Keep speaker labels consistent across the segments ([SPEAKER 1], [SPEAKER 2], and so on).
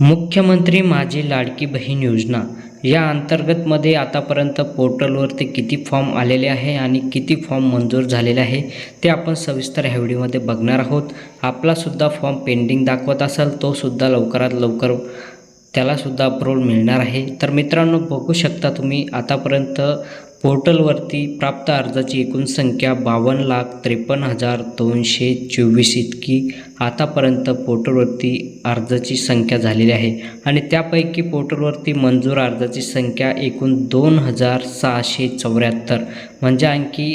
[SPEAKER 1] मुख्यमंत्री माझी लाडकी बहीण योजना. या अंतर्गतमध्ये आतापर्यंत पोर्टलवरती किती फॉर्म आलेले आहे आणि किती फॉर्म मंजूर झालेले आहे ते आपण सविस्तर ह्या व्हिडिओमध्ये बघणार आहोत. आपलासुद्धा फॉर्म पेंडिंग दाखवत असाल तोसुद्धा लवकरात लवकर त्यालासुद्धा अप्रूव्हल मिळणार आहे. तर मित्रांनो बघू शकता तुम्ही आतापर्यंत पोर्टलवरती प्राप्त अर्जाची एकूण संख्या बावन्न लाख त्रेपन्न हजार दोनशे चोवीस इतकी आतापर्यंत पोर्टलवरती अर्जाची संख्या झालेली आहे. आणि त्यापैकी पोर्टलवरती मंजूर अर्जाची संख्या एकूण दोन हजार सहाशे चौऱ्याहत्तर. म्हणजे आणखी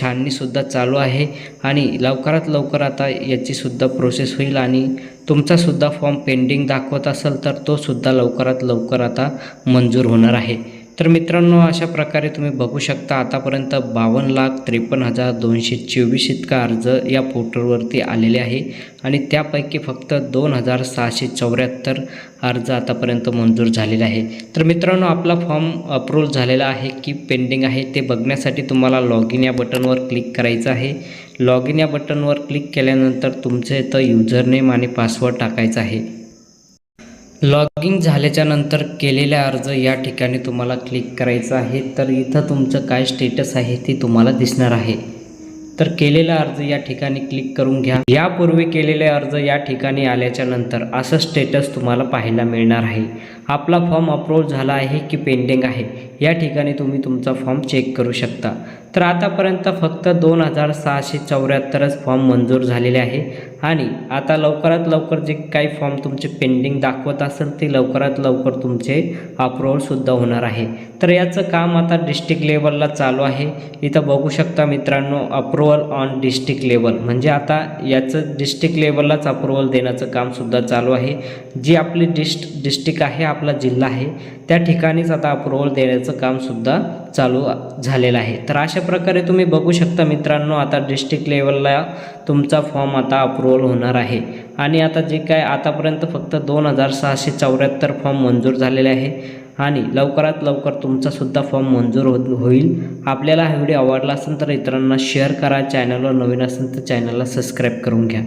[SPEAKER 1] छाननीसुद्धा चालू आहे आणि लवकरात लवकर आता याचीसुद्धा प्रोसेस होईल आणि तुमचासुद्धा फॉर्म पेंडिंग दाखवत असेल तर तोसुद्धा लवकरात लवकर आता मंजूर होणार आहे. तर मित्रांनो अशा प्रकारे तुम्ही बघू शकता आतापर्यंत बावन्न लाख त्रेपन्न हजार दोनशे चोवीस इतका अर्ज या पोर्टलवरती आलेले आहे. आणि त्यापैकी फक्त दोन हजार सहाशे चौऱ्याहत्तर अर्ज आतापर्यंत मंजूर झालेला आहे. तर मित्रांनो आपला फॉर्म अप्रूव्ह झालेला आहे की पेंडिंग आहे. ते बघण्यासाठी तुम्हाला लॉग इन या बटनवर क्लिक करायचं आहे. लॉग इन या बटनवर क्लिक केल्यानंतर तुमचं इथं युजरनेम आणि पासवर्ड टाकायचा आहे. लॉग इन झाल्याच्यानंतर केलेला अर्ज या ठिकाणी तुम्हाला क्लिक करायचं आहे. तर इथं तुमचं काय स्टेटस आहे ते तुम्हाला दिसणार आहे. तर केलेला अर्ज या ठिकाणी क्लिक करून घ्या. यापूर्वी केलेले अर्ज या ठिकाणी आल्याच्यानंतर असं स्टेटस तुम्हाला पाहायला मिळणार आहे. आपला फॉर्म अप्रूव्ह झाला आहे की पेंडिंग आहे या ठिकाणी तुम्ही तुमचा फॉर्म चेक करू शकता. तर आतापर्यंत फक्त दोन हजार सहाशे चौऱ्याहत्तरच फॉर्म मंजूर झालेले आहे. आणि आता लवकरात लवकर जे काही फॉर्म तुमचे पेंडिंग दाखवत असेल ते लवकरात लवकर तुमचे अप्रूवलसुद्धा होणार आहे. तर याचं काम आता डिस्ट्रिक्ट लेवलला चालू आहे. इथं बघू शकता मित्रांनो अप्रुवल ऑन डिस्ट्रिक्ट लेवल म्हणजे आता याचं डिस्ट्रिक्ट लेवललाच अप्रुवल देण्याचं कामसुद्धा चालू आहे. जी आपली डिस्ट डिस्ट्रिक्ट आहे आपला जिल्हा आहे त्या ठिकाणीच आता अप्रुवल देण्याचं कामसुद्धा चालू झालेला आहे. तर अशा प्रकारे तुम्ही बघू शकता मित्रांनो आता डिस्ट्रिक्ट लेवलला तुमचा फॉर्म आता अप्रुव्हल होणार आहे. आणि आता जे काय आतापर्यंत फक्त दोन हजार सहाशे चौऱ्याहत्तर फॉर्म मंजूर झालेले आहे. आणि लवकरात लवकर तुमचासुद्धा फॉर्म मंजूर हो होईल. आपल्याला हा व्हिडिओ आवडला असेल तर इतरांना शेअर करा. चॅनलवर नवीन असेल तर चॅनलला सबस्क्राईब करून घ्या.